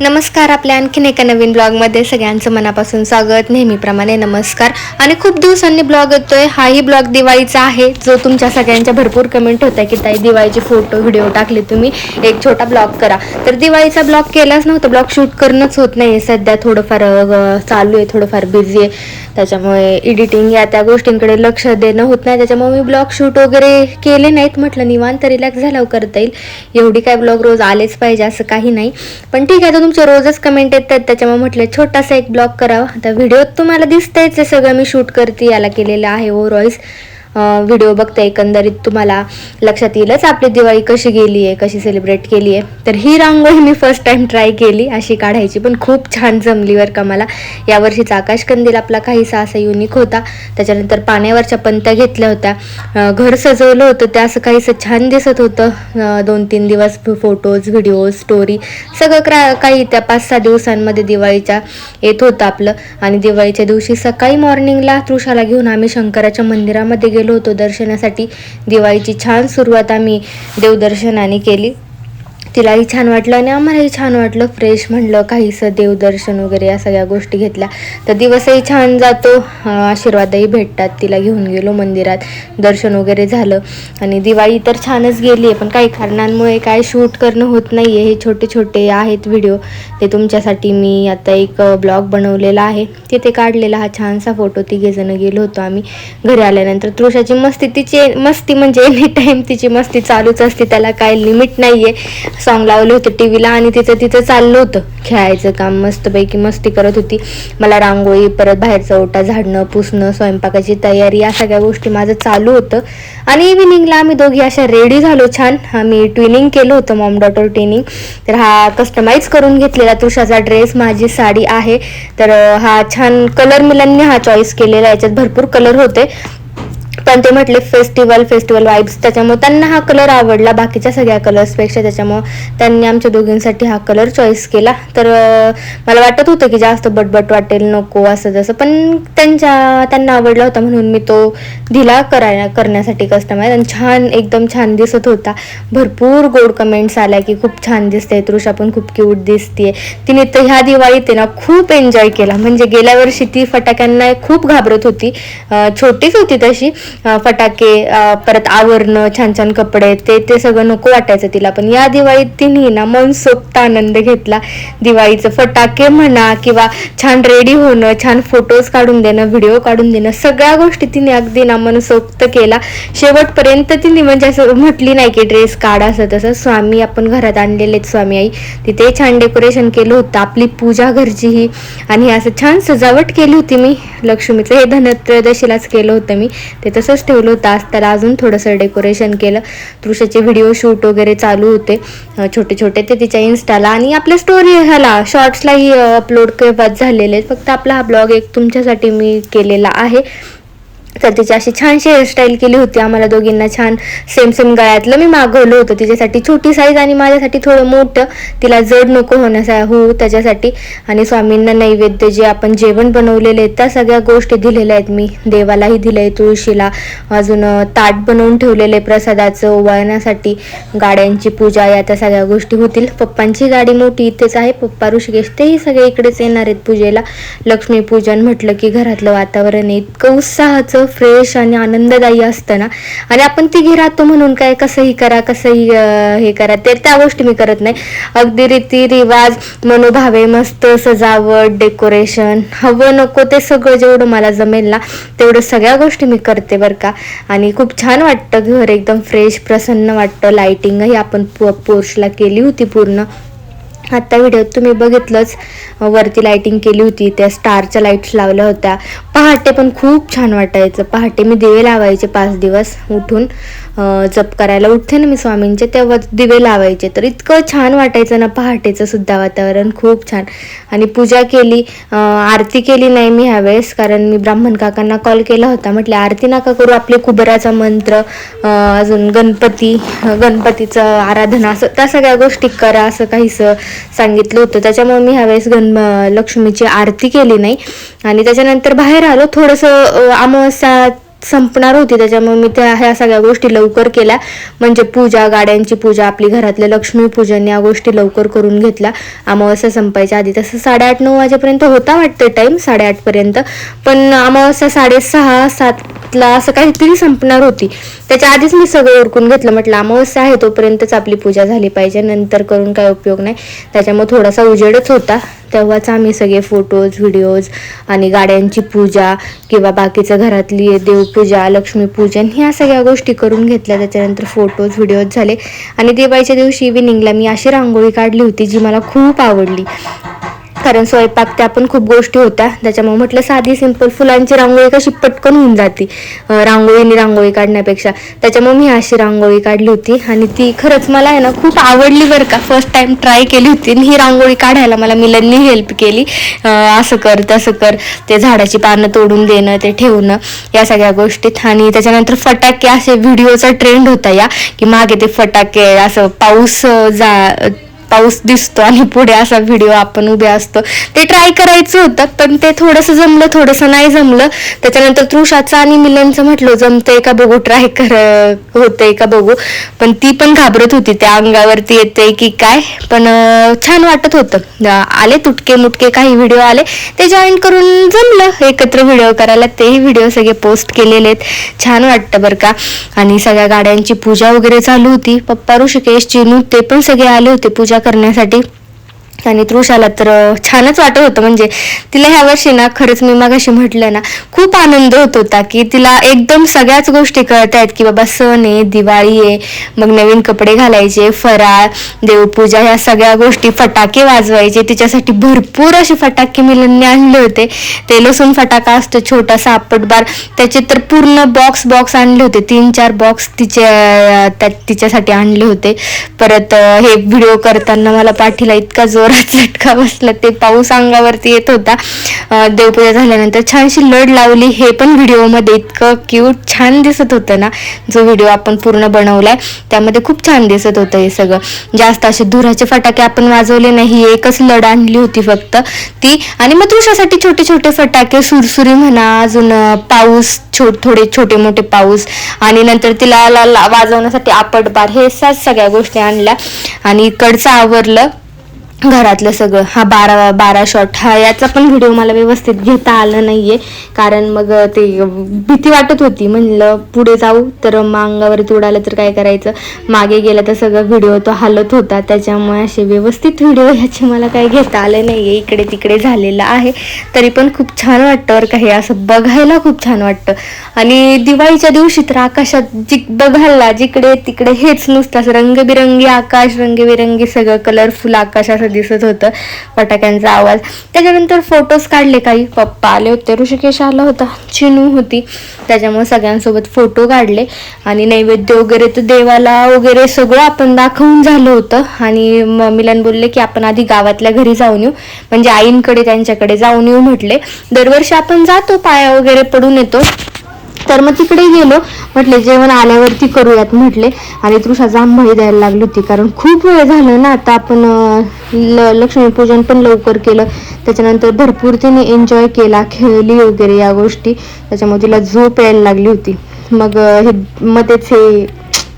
नमस्कार आपल्या आणखीन एका नवीन ब्लॉगमध्ये सगळ्यांचं मनापासून स्वागत. नेहमीप्रमाणे नमस्कार. आणि खूप दिवसांनी ब्लॉग येतोय. हाही ब्लॉग दिवाळीचा आहे. जो तुमच्या सगळ्यांच्या भरपूर कमेंट होत्या की ताई दिवाळीचे फोटो व्हिडिओ टाकले तुम्ही. एक छोटा ब्लॉग करा. तर दिवाळीचा ब्लॉग केलाच नव्हता. ब्लॉग शूट करणंच होत नाही सध्या थोडंफार चालू आहे. थोडंफार बिझी आहे. त्याच्यामुळे एडिटिंग या त्या गोष्टींकडे लक्ष देणं होत नाही. त्याच्यामुळे मी ब्लॉग शूट वगैरे केले नाहीत. म्हटलं निवांत रिलॅक्स झाल्यावर करता येईल. एवढी काय ब्लॉग रोज आलेच पाहिजे. असं काही नाही. पण ठीक आहे. तुमचे रोजच कमेंट येतात त्याच्यामुळे म्हटलं छोटासा एक ब्लॉग करावा. आता व्हिडिओत तुम्हाला दिसतंयच हे सगळं मी शूट करते याला केलेलं आहे ओ रॉईस व्हिडिओ बघता एकंदरीत तुम्हाला लक्षात येईलच आपली दिवाळी कशी गेली आहे कशी सेलिब्रेट केली आहे तर ही रांगोळी मी फर्स्ट टाईम ट्राय केली अशी काढायची पण खूप छान जमली बरं का मला. यावर्षीचा आकाशकंदील आपला काहीसा असा युनिक होता. त्याच्यानंतर पाण्यावरच्या पंत्या घेतल्या होत्या. घर सजवलं होतं ते असं काहीसं छान दिसत होतं. दोन तीन दिवस फोटोज व्हिडिओज स्टोरी सगळं क्रा काही त्या पाच सहा दिवसांमध्ये दिवाळीच्या येत होतं आपलं. आणि दिवाळीच्या दिवशी सकाळी मॉर्निंगला तृषाला घेऊन आम्ही शंकराच्या मंदिरामध्ये गेलो होतो दर्शनासाठी. दिवाळीची छान सुरुवात आम्ही देवदर्शनाने केली. तिलाही छान वाटलं आणि आम्हालाही छान वाटलं. फ्रेश म्हणलं काहीसं देवदर्शन वगैरे या सगळ्या गोष्टी घेतल्या. तर दिवसही छान जातो. आशीर्वादही भेटतात. तिला घेऊन गेलो मंदिरात. दर्शन वगैरे झालं. आणि दिवाळी तर छानच गेली आहे. पण काही कारणांमुळे काय शूट करणं होत नाही आहे हे छोटे छोटे आहेत व्हिडिओ. ते तुमच्यासाठी मी आता एक ब्लॉग बनवलेला आहे. तिथे काढलेला हा छानसा फोटो. तिघेजणं गेलो होतो आम्ही. घरी आल्यानंतर तृषाची मस्ती तिची मस्ती म्हणजे एनी टाईम तिची मस्ती चालूच असते. त्याला काय लिमिट नाही आहे सॉन्ग लावले होते टी व्हीला आणि तिचं तिचं चाललं होतं. खेळायचं काम मस्तपैकी मस्ती करत होती. मला रांगोळी परत बाहेरचा ओटा झाडणं पुसणं स्वयंपाकाची तयारी या सगळ्या गोष्टी माझं चालू होतं. आणि इव्हिनिंगला आम्ही दोघी अशा रेडी झालो छान. आम्ही ट्विनिंग केलं होतं मॉम डॉटर ट्विनिंग तर हा कस्टमाइज करून घेतलेला तुषाचा ड्रेस माझी साडी आहे. तर हा छान कलर मिलांनी हा चॉईस केलेला याच्यात भरपूर कलर होते. पण ते म्हटले फेस्टिवल फेस्टिवल वाईब्स त्याच्यामुळे त्यांना हा कलर आवडला. बाकीच्या सगळ्या कलर्सपेक्षा त्याच्यामुळं त्यांनी आमच्या दोघींसाठी हा कलर चॉईस केला. तर मला वाटत होतं की जास्त बटबट वाटेल नको असं जसं. पण त्यांच्या त्यांना आवडला होता म्हणून मी तो दिला कराय करण्यासाठी कस्टमाइज आणि छान एकदम छान दिसत होता. भरपूर गोड कमेंट्स आल्या की खूप छान दिसते तृषा पण खूप क्यूट दिसते तिने तर ह्या दिवाळीत ना खूप एन्जॉय केला. म्हणजे गेल्या वर्षी ती फटाक्यांना खूप घाबरत होती. छोटीच होती तशी. फटाके परत आवरणं छान छान कपडे ते ते सगळं नको वाटायचं तिला. पण या दिवाळीत तिने ना मनसोक्त आनंद घेतला. दिवाळीचं फटाके म्हणा किंवा छान रेडी होणं छान फोटोज काढून देणं व्हिडिओ काढून देणं सगळ्या गोष्टी तिने अगदी ना मनसोक्त केला. शेवटपर्यंत तिने म्हणजे असं म्हटली नाही की ड्रेस काढा असं तसं. स्वामी आपण घरात आणलेले आहेत स्वामी आई. तिथे छान डेकोरेशन केलं होतं. आपली पूजा घरची ही. आणि असं छान सजावट केली होती मी. लक्ष्मीचं हे धनत्रयोदशीलाच केलं होतं मी. ते तसं तसंच ठेवलं होतं. आज त्याला अजून थोडंसं डेकोरेशन केलं. तृषाचे व्हिडिओ शूट वगैरे चालू होते. छोटे छोटे ते तिच्या इन्स्टाला आणि आपल्या स्टोरी ह्याला शॉर्ट्सलाही अपलोड केव्हाच झालेले आहेत. फक्त आपला हा ब्लॉग एक तुमच्यासाठी मी केलेला आहे. तर तिची अशी छानशी हेअरस्टाईल केली होती. आम्हाला दोघींना छान सेम सेम गळ्यातलं मी मागवलं होतं. तिच्यासाठी छोटी साईज आणि माझ्यासाठी थोडं मोठं. तिला जड नको होण्यासा हो त्याच्यासाठी. आणि स्वामींना नैवेद्य जे आपण जेवण बनवलेले आहेत त्या सगळ्या गोष्टी दिलेल्या आहेत मी. देवालाही दिलं आहे तुळशीला. अजून ताट बनवून ठेवलेलं आहे प्रसादाचं ओवाळण्यासाठी गाड्यांची पूजा या त्या सगळ्या गोष्टी होतील. पप्पांची गाडी मोठी इथेच आहे. पप्पा ऋषिकेश तेही सगळे इकडेच येणार आहेत पूजेला. लक्ष्मीपूजन म्हटलं की घरातलं वातावरण इतकं उत्साहाचं. फ्रेश आणि आनंददायी असतं ना. आणि आपण तिघी राहतो म्हणून काय कसंही करा कसंही हे करा. ते त्या गोष्टी मी करत नाही. अगदी रीती रिवाज मनोभावे मस्त सजावट डेकोरेशन हवं नको ते सगळं जेवढं मला जमेल ना तेवढं सगळ्या गोष्टी मी करते बरं का. आणि खूप छान वाटतं घर एकदम फ्रेश प्रसन्न वाटतं. लाइटिंगही आपण पोर्शला पोर्चला केली होती पूर्ण. आत्ता व्हिडिओत तुम्ही बघितलंच. वरती लाइटिंग केली होती त्या स्टारच्या लाईट्स लावल्या होत्या. पहाटे पण खूप छान वाटायचं. पहाटे मी दिवे लावायचे पाच दिवस उठून. जप करायला उठते ना मी स्वामींचे तेव्हा दिवे लावायचे. तर इतकं छान वाटायचं ना पहाटेचं सुद्धा वातावरण. खूप छान. आणि पूजा केली. आरती केली नाही मी ह्यावेळेस कारण मी ब्राह्मण काकांना कॉल केला होता. म्हटलं आरती नका करू आपले कुबराचा मंत्र अजून गणपती गणपतीचं आराधना असं त्या सगळ्या गोष्टी करा असं काहीसं. सांगितलं होतं. त्याच्यामुळे मी ह्यावेळेस गण लक्ष्मीची आरती केली नाही. आणि त्याच्यानंतर बाहेर आलो. थोडंसं अमावस्या संपणार होती. त्याच्यामुळे मी त्या ह्या सगळ्या गोष्टी लवकर केल्या. म्हणजे पूजा गाड्यांची पूजा आपली घरातल्या लक्ष्मीपूजन या गोष्टी लवकर करून घेतल्या. अमावस्या संपायच्या आधी. तसं साडेआठ नऊ वाजेपर्यंत होता वाटतं टाईम साडेआठपर्यंत पण अमावस्या साडेसहा सातला असं काहीतरी संपणार होती. त्याच्या आधीच मी सगळं उरकून घेतलं. म्हटलं अमावस्या आहे तोपर्यंतच आपली पूजा झाली पाहिजे. नंतर करून काय उपयोग नाही. त्याच्यामुळे थोडासा उजेडच होता. तेव्हाच आम्ही सगळे फोटोज व्हिडिओज आणि गाड्यांची पूजा किंवा बाकीचं घरातली देवपूजा लक्ष्मीपूजन ह्या सगळ्या गोष्टी करून घेतल्या. त्याच्यानंतर फोटोज व्हिडिओज झाले. आणि दिवाळीच्या दिवशी इव्हिनिंगला मी अशी रांगोळी काढली होती जी मला खूप आवडली. कारण स्वयंपाक त्या पण खूप गोष्टी होत्या. त्याच्यामुळे म्हटलं साधी सिंपल फुलांची रांगोळी कशी पटकन होऊन जाते. रांगोळीने रांगोळी काढण्यापेक्षा. त्याच्यामुळे मी अशी रांगोळी काढली होती. आणि ती खरंच मला आहे ना खूप आवडली बरं का. फर्स्ट टाइम ट्राय केली होती आणि ही रांगोळी काढायला मला मिलननी हेल्प केली. असं कर तसं कर. ते झाडाची पानं तोडून देणं ते ठेवणं या सगळ्या गोष्टीत. आणि त्याच्यानंतर फटाके असे व्हिडिओचा ट्रेंड होता या की मागे ते फटाके असं पाऊस जा पाऊस दिसतो आणि पुढे असा व्हिडिओ आपण उभे असतो. ते ट्राय करायचं होतं पण ते थोडंसं जमलं थोडंसं नाही जमलं. त्याच्यानंतर तृषाचं आणि मिलनचं म्हटलं जमतंय का बघू? ट्राय कर होतंय का बघू? पण ती पण घाबरत होती. त्या अंगावरती येते की काय पण छान वाटत होतं. आले तुटके मुटके काही व्हिडिओ आले. ते जॉईन करून जमलं एकत्र व्हिडिओ करायला. तेही व्हिडिओ सगळे पोस्ट केलेले आहेत. छान वाटतं बरं का. आणि सगळ्या गाड्यांची पूजा वगैरे चालू होती. पप्पा ऋषिकेश चिनू ते पण सगळे आले होते पूजा करण्यासाठी आणि तृषाला तर छानच वाटत होतं. म्हणजे तिला ह्या वर्षी ना खरंच मी मागाशी म्हटलं ना खूप आनंद होत होता की तिला एकदम सगळ्याच गोष्टी कळत आहेत की बाबा सण आहे दिवाळी आहे मग नवीन कपडे घालायचे फराळ देवपूजा ह्या सगळ्या गोष्टी फटाके वाजवायचे. तिच्यासाठी भरपूर असे फटाके मिलनने आणले होते. ते लसूण फटाका असतो छोटासा आपटबार त्याचे तर पूर्ण बॉक्स बॉक्स आणले होते. तीन चार बॉक्स तिच्या त्या तिच्यासाठी आणले होते. परत हे व्हिडिओ करताना मला पाठीला इतका जोर जोरात झटका बसला. ते पाऊस अंगावरती येत होता. देवपूजा झाल्यानंतर छानशी लढ लावली. हे पण व्हिडिओमध्ये इतकं क्यूट छान दिसत होतं ना? जो व्हिडिओ आपण पूर्ण बनवलाय त्यामध्ये खूप छान दिसत होतं हे सगळं. जास्त असे धुराचे फटाके आपण वाजवले नाही. एकच लढ आणली होती फक्त ती. आणि मग तुझ्यासाठी छोटे छोटे फटाके सुरसुरी म्हणा अजून पाऊस छो थोडे छोटे मोठे पाऊस. आणि नंतर तिला ला- वाजवण्यासाठी आपटबार. हे सगळ्या गोष्टी आणल्या. आणि इकडचं आवरलं. घरातलं सगळं. हा बारा बारा शॉट हा याचा पण व्हिडिओ मला व्यवस्थित घेता आला नाहीये. कारण मग ते भीती वाटत होती. म्हणलं पुढे जाऊ. तर मग अंगावरती उडालं तर काय करायचं? मागे गेलं तर सगळं व्हिडिओ तो हालत होता. त्याच्यामुळे असे व्यवस्थित व्हिडिओ ह्याचे मला काही घेता आले नाहीये. इकडे तिकडे झालेलं आहे. तरी पण खूप छान वाटतं बरं काही असं बघायला खूप छान वाटतं. आणि दिवाळीच्या दिवशी तर आकाशात जि बघायला जिकडे तिकडे हेच नुसतं असं रंगबिरंगी आकाश रंगबिरंगी सगळं कलरफुल आकाश असं दिसत होतं फटाक्यांचा आवाज. त्याच्यानंतर फोटोज काढले काही. पप्पा आले होते ऋषिकेश आला होता. चिनू होती. त्याच्यामुळे सगळ्यांसोबत फोटो काढले. आणि नैवेद्य वगैरे तर देवाला वगैरे सगळं आपण दाखवून झालं होतं. आणि म- मिलन बोलले की आपण आधी गावातल्या घरी जाऊन येऊ. म्हणजे आईंकडे त्यांच्याकडे जाऊन येऊ म्हटले. दरवर्षी आपण जातो पाया वगैरे पडून येतो. तर मग तिकडे गेलो. म्हटले जेवण आल्यावरती करूयात म्हटले. आणि तृषा जांभळी द्यायला लागली होती. कारण खूप वेळ झालं ना आता आपण ल लक्ष्मीपूजन पण लवकर केलं. त्याच्यानंतर भरपूर तिने एन्जॉय केला खेळली वगैरे या गोष्टी. त्याच्यामुळे तिला झोप यायला लागली होती. मग हे मग तेच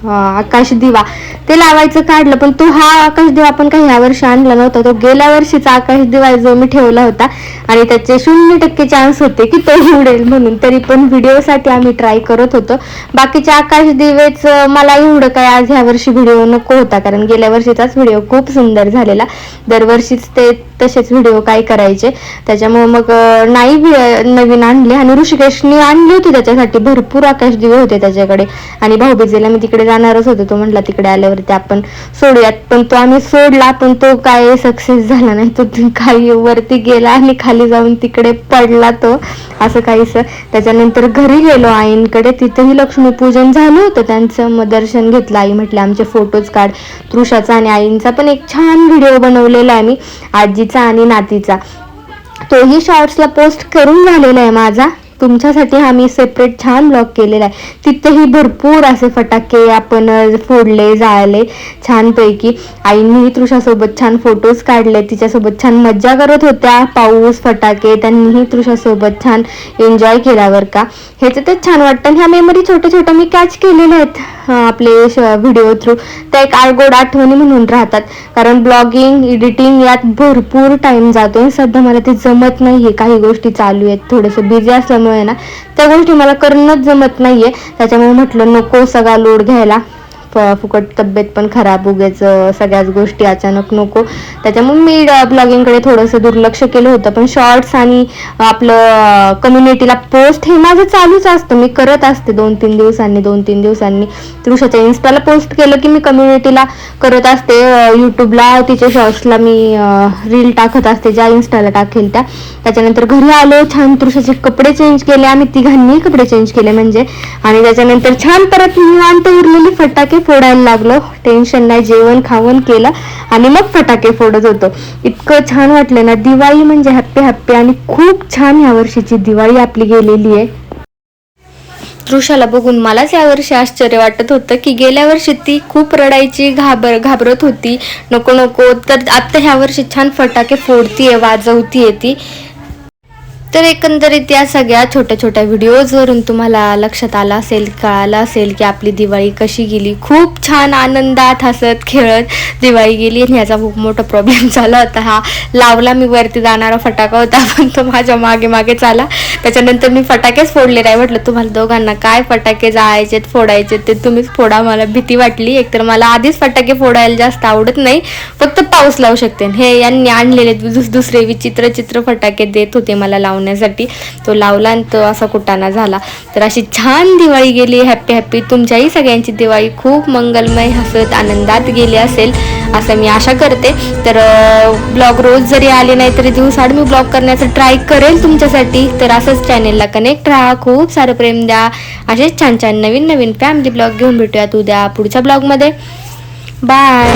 आकाशदिवा आकाश दिवा. ते लावायचं काढलं पण तो हा आकाश दिवा आपण काही ह्या वर्षी आणला नव्हता. तो गेल्या वर्षीचा आकाश दिवा जो मी ठेवला होता. आणि त्याचे शून्य टक्के चान्स होते की तो उडेल म्हणून. तरी पण व्हिडिओसाठी आम्ही ट्राय करत होतो. बाकीच्या आकाशदिवेच मला एवढं काय आज ह्या वर्षी व्हिडिओ नको होता. कारण गेल्या वर्षीचाच व्हिडिओ खूप सुंदर झालेला. दरवर्षीच ते तसेच व्हिडिओ काय करायचे. त्याच्यामुळे मग नाही नवीन आणले. आणि ऋषिकेशनी आणली होती त्याच्यासाठी. भरपूर आकाश दिवे होते त्याच्याकडे. आणि भाऊबीजेला मी तिकडे जाणारच होतो. तो म्हटला तिकडे आल्यावरती आपण सोडूयात. पण तो आम्ही सोडला पण तो काय सक्सेस झाला नाही. तो खाली वरती गेला आणि खाली जाऊन तिकडे पडला तो. असं काहीच त्याच्यानंतर घरी गेलो आईंकडे. तिथेही लक्ष्मीपूजन झालं होतं. त्यांचं मग दर्शन घेतलं. आई म्हटलं आमचे फोटोज काढ. तृषाचा आणि आईंचा पण एक छान व्हिडिओ बनवलेला आहे मी. आजीचा आणि नातीचा. तोही शॉर्ट्सला पोस्ट करून झालेला आहे माझा. तुमच्यासाठी आम्ही सेपरेट छान ब्लॉग केलेला आहे. तिथेही भरपूर असे फटाके आपण फोडले जाळले छानपैकी. आईंनीही तृषासोबत छान फोटोज काढले. तिच्यासोबत छान मज्जा करत होत्या. पाऊस फटाके त्यांनीही तृषासोबत छान एन्जॉय केल्यावर का. ह्याचं तर छान वाटतं. आणि ह्या मेमरी छोट्या छोट्या मी कॅच केलेल्या आहेत आपले व्हिडिओ थ्रू त्या एक आळगोड आठवणी म्हणून राहतात. कारण ब्लॉगिंग एडिटिंग यात भरपूर टाइम जातो. सध्या मला ते जमत नाही. आहे काही गोष्टी चालू आहेत. थोडंसं बिझी असल्यामुळे ना त्या गोष्टी मला करणंच जमत नाहीये. त्याच्यामुळे म्हटलं नको सगळा लोड घ्यायला. फुकट तब्येत पण खराब उगेच सगळ्याच गोष्टी अचानक नको. त्याच्यामुळे मी ब्लॉगिंगकडे थोडंसं दुर्लक्ष केलं होतं. पण शॉर्ट्स आणि आपलं कम्युनिटीला पोस्ट हे माझं चालूच असतं. मी करत असते दोन तीन दिवसांनी दोन तीन दिवसांनी. तृषाच्या इन्स्टाला पोस्ट केलं की मी कम्युनिटीला करत असते. यूट्यूबला तिच्या शॉर्ट्सला मी रील टाकत असते ज्या इन्स्टाला टाकेल त्या. त्याच्यानंतर घरी आलो छान तृषाचे कपडे चेंज केले. आम्ही तिघांनी कपडे चेंज केले म्हणजे. आणि त्याच्यानंतर छान परत निवांत उरलेली फटाके फोडायला लागलो. टेन्शन नाही जेवण खावण केलं आणि मग फटाके फोडत होतो. इतकं छान वाटलं ना दिवाळी म्हणजे हॅप्पी हॅप्पी आणि खूप छान ह्या वर्षीची दिवाळी आपली गेलेली आहे. तृषाला बघून मलाच यावर्षी आश्चर्य वाटत होतं की गेल्या वर्षी ती खूप रडायची घाबर घाबरत होती. नको नको तर आता ह्या वर्षी छान फटाके फोडतीये वाजवतीये ती. तर एकंदरीत या सगळ्या छोट्या छोट्या व्हिडिओजवरून तुम्हाला लक्षात आलं असेल कळालं असेल की आपली दिवाळी कशी गेली. खूप छान आनंदात हसत खेळत दिवाळी गेली आणि ह्याचा खूप मोठा प्रॉब्लेम झाला होता हा. लावला मी वरती जाणारा फटाका होता पण तो माझ्या मागे मागे चाला त्याच्यानंतर मी फटाकेच फोडले नाही. म्हटलं तुम्हाला दोघांना काय फटाके जायचेत फोडायचे ते तुम्हीच फोडा. मला भीती वाटली. एकतर मला आधीच फटाके फोडायला जास्त आवडत नाही. फक्त पाऊस लावू शकते. हे यांनी आणलेले दुस- दुसरे विचित्र चित्र फटाके देत होते मला लावून. लावण्यासाठी तो लावला आणि तो असा कुटाणा झाला. तर अशी छान दिवाळी गेली. हॅप्पी हॅप्पी तुमच्याही सगळ्यांची दिवाळी खूप मंगलमय हसत आनंदात गेली असेल असं मी आशा करते. तर ब्लॉग रोज जरी आले नाही तरी दिवसाआड मी ब्लॉग करण्याचा ट्राय करेल तुमच्यासाठी. तर असंच चॅनेलला कनेक्ट राहा. खूप सारं प्रेम द्या. असेच छान छान नवीन नवीन फॅमिली ब्लॉग घेऊन भेटूयात उद्या पुढच्या ब्लॉगमध्ये. बाय